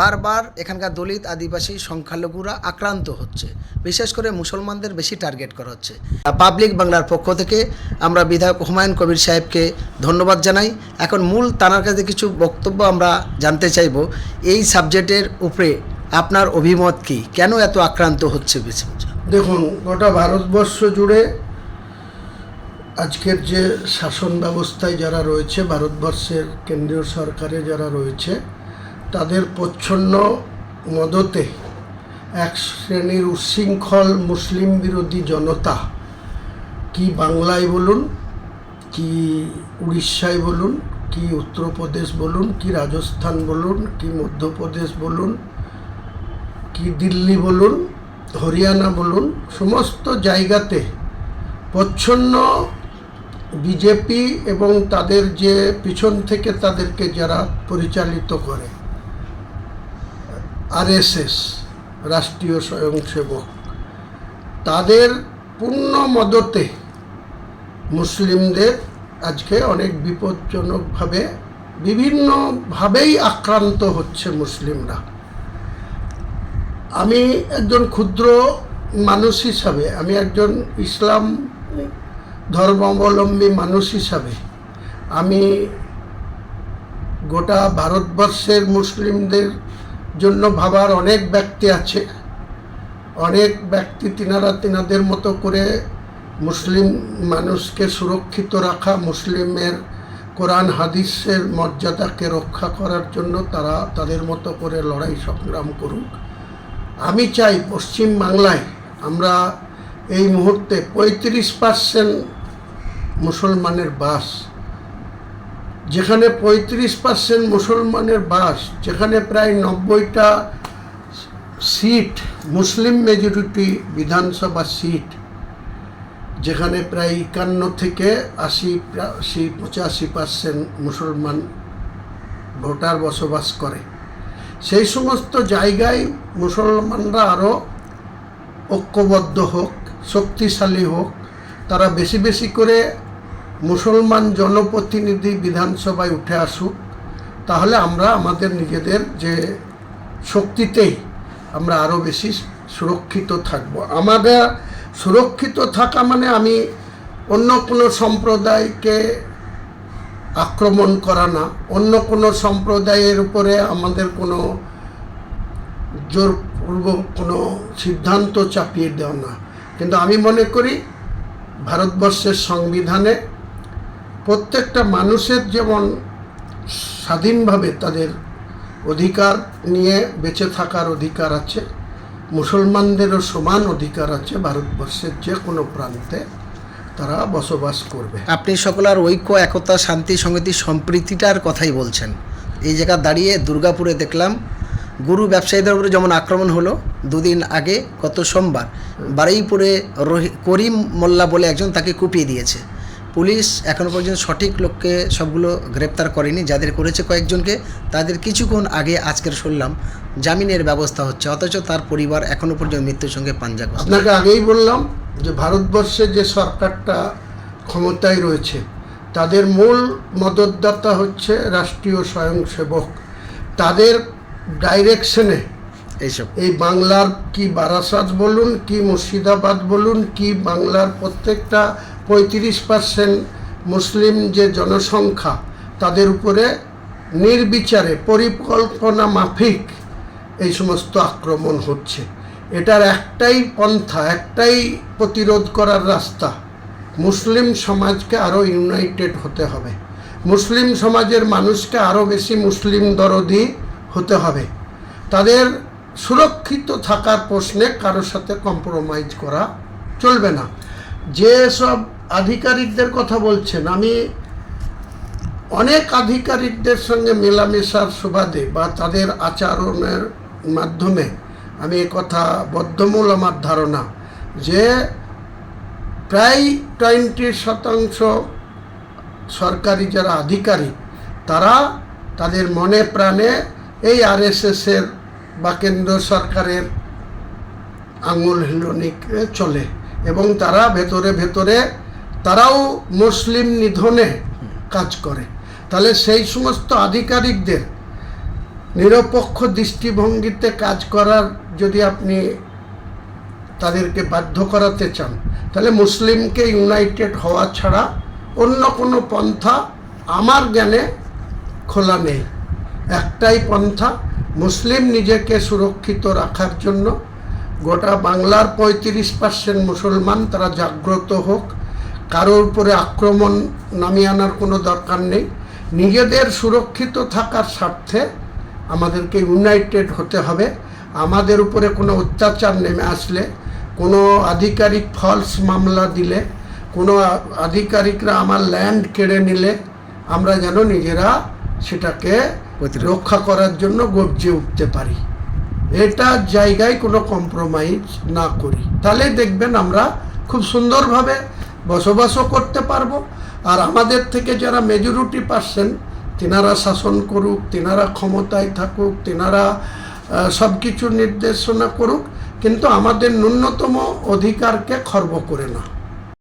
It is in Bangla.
বারবার এখানকার দলিত আদিবাসী সংখ্যালঘুরা আক্রান্ত হচ্ছে। বিশেষ করে মুসলমানদের বেশি টার্গেট করা হচ্ছে। পাবলিক বাংলার পক্ষ থেকে আমরা বিধায়ক হুমায়ুন কবির সাহেবকে ধন্যবাদ জানাই। এখন মূল তানার কাছে কিছু বক্তব্য আমরা জানতে চাইব। এই সাবজেক্টের উপরে আপনার অভিমত কি? কেন এত আক্রান্ত হচ্ছে বেশি দেখুন, গোটা ভারতবর্ষ জুড়ে আজকের যে শাসন ব্যবস্থায় যারা রয়েছে, ভারতবর্ষের কেন্দ্রীয় সরকারে যারা রয়েছে তাদের প্রচ্ছন্ন মদতে এক শ্রেণির উচ্ছৃঙ্খল মুসলিম বিরোধী জনতা। কি বাংলায় বলুন, কি উড়িষ্যায় বলুন, কি উত্তরপ্রদেশ বলুন, কি রাজস্থান বলুন, কি মধ্যপ্রদেশ বলুন, কি দিল্লি বলুন, হরিয়ানা বলুন, সমস্ত জায়গাতে প্রচ্ছন্ন বিজেপি এবং তাদের যে পিছন থেকে তাদেরকে যারা পরিচালিত করে। আরএসএস, রাষ্ট্রীয় স্বয়ংসেবক। তাদের পূর্ণ মদতে মুসলিমদের আজকে অনেক বিপজ্জনকভাবে, বিভিন্নভাবেই আক্রান্ত হচ্ছে মুসলিমরা। আমি একজন ক্ষুদ্র মানুষ হিসাবে, আমি একজন ইসলাম ধর্মাবলম্বী মানুষ হিসাবে, আমি গোটা ভারতবর্ষের মুসলিমদের জন্য ভাবার অনেক ব্যক্তি আছে। অনেক ব্যক্তি তিনারা তিনাদের মতো করে মুসলিম মানুষকে সুরক্ষিত রাখা, মুসলিমের কোরআন, হাদিসের মর্যাদাকে রক্ষা করার জন্য তারা তাদের মতো করে লড়াই সংগ্রাম করুক। আমি চাই পশ্চিম বাংলায় আমরা এই মুহূর্তে পঁয়ত্রিশ পার্সেন্ট মুসলমানের বাস যেখানে পঁয়ত্রিশ পার্সেন্ট মুসলমানের বাস, যেখানে প্রায় নব্বইটা সিট মুসলিম মেজরিটি বিধানসভা সিট যেখানে প্রায় একান্ন থেকে আশি আশি, পঁচাশি পার্সেন্ট মুসলমান ভোটার বসবাস করে। সেই সমস্ত জায়গায় মুসলমানরা আরও ঐক্যবদ্ধ হোক, শক্তিশালী হোক, তারা বেশি বেশি করে মুসলমান জনপ্রতিনিধি বিধানসভায় উঠে আসুক, তাহলে আমরা আমাদের নিজেদের যে শক্তিতেই আমরা আরও বেশি সুরক্ষিত থাকব। আমাদের সুরক্ষিত থাকা মানে আমি অন্য কোনো সম্প্রদায়কে আক্রমণ করা না। অন্য কোনো সম্প্রদায়ের উপরে আমাদের কোনো জোরপূর্বক কোনো সিদ্ধান্ত চাপিয়ে দেওয়া না। কিন্তু আমি মনে করি, ভারতবর্ষের সংবিধানে প্রত্যেকটা মানুষের যেমন স্বাধীনভাবে তাদের অধিকার নিয়ে বেঁচে থাকার অধিকার আছে, মুসলমানদেরও সমান অধিকার আছে, ভারতবর্ষের যে কোনো প্রান্তে তারা বসবাস করবে। আপনি সকলের ঐক্য, একতা, শান্তি সংগতি সম্প্রীতিটার কথাই বলছেন। এই জায়গা দাঁড়িয়ে দুর্গাপুরে দেখলাম, গুরু ব্যবসায়ীদের উপরে যেমন আক্রমণ হলো, দুদিন আগে গত সোমবার বারুইপুরে রহি, করিম মোল্লা বলে একজন তাকে কুপিয়ে দিয়েছে। পুলিশ এখনও পর্যন্ত সঠিক লোককে সবগুলো গ্রেপ্তার করেনি যাদের করেছে কয়েকজনকে তাদের কিছুক্ষণ আগে আজকের শুনলাম জামিনের ব্যবস্থা হচ্ছে অথচ তার পরিবার এখনও পর্যন্ত মৃত্যুর সঙ্গে পাঞ্জা করছে আপনাকে আগেই বললাম যে ভারতবর্ষে যে সরকারটা ক্ষমতায় রয়েছে তাদের মূল মদতদাতা হচ্ছে রাষ্ট্রীয় স্বয়ংসেবক। তাদের ডাইরেকশনে এইসব। এই বাংলার কি বারাসাত বলুন কি মুর্শিদাবাদ বলুন কি বাংলার প্রত্যেকটা পঁয়ত্রিশ পার্সেন্ট মুসলিম যে জনসংখ্যা, তাদের উপরে নির্বিচারে পরিকল্পনা মাফিক এই সমস্ত আক্রমণ হচ্ছে। এটার একটাই পন্থা, একটাই প্রতিরোধ করার রাস্তা, মুসলিম সমাজকে আরও ইউনাইটেড হতে হবে। মুসলিম সমাজের মানুষকে আরও বেশি মুসলিম দরদি হতে হবে। তাদের সুরক্ষিত থাকার প্রশ্নে কারোর সাথে কম্প্রোমাইজ করা চলবে না। যে সব আধিকারিকদের কথা বলছেন। আমি অনেক আধিকারিকদের সঙ্গে মেলামেশার সুবাদে বা তাদের আচরণের মাধ্যমে আমি কথা বদ্ধমূল আমার ধারণা যে প্রায় টোয়েন্টি শতাংশ সরকারি যারা আধিকারিক, তারা তাদের মনে প্রাণে এই আরএসএসের বা কেন্দ্র সরকারের আঙুল হিলনিকে চলে এবং তারা ভেতরে ভেতরে তারাও মুসলিম নিধনে কাজ করে। তাহলে সেই সমস্ত আধিকারিকদের নিরপেক্ষ দৃষ্টিভঙ্গিতে কাজ করার যদি আপনি তাদেরকে বাধ্য করাতে চান, তাহলে মুসলিমকে ইউনাইটেড হওয়া ছাড়া অন্য কোনো পন্থা আমার জ্ঞানে খোলা নেই। একটাই পন্থা, মুসলিম নিজেকে সুরক্ষিত রাখার জন্য গোটা বাংলার পঁয়ত্রিশ পার্সেন্ট মুসলমান তারা জাগ্রত হোক কারোর উপরে আক্রমণ নামিয়ে আনার কোনো দরকার নেই। নিজেদের সুরক্ষিত থাকার স্বার্থে আমাদেরকে ইউনাইটেড হতে হবে। আমাদের উপরে কোনো অত্যাচার নেমে আসলে কোনো আধিকারিক ফলস মামলা দিলে কোনো আধিকারিকরা আমার ল্যান্ড কেড়ে নিলে আমরা যেন নিজেরা সেটাকে রক্ষা করার জন্য গর্জে উঠতে পারি। এটা জায়গায় কোনো কম্প্রোমাইজ না করি। তাহলে দেখবেন আমরা খুব সুন্দরভাবে বসবাসও করতে পারব। আর আমাদের থেকে যারা মেজরিটি পার্সেন্ট তেনারা শাসন করুক, তেনারা ক্ষমতায় থাকুক, তেনারা সব কিছু নির্দেশনা করুক, কিন্তু আমাদের ন্যূনতম অধিকারকে খর্ব করে না।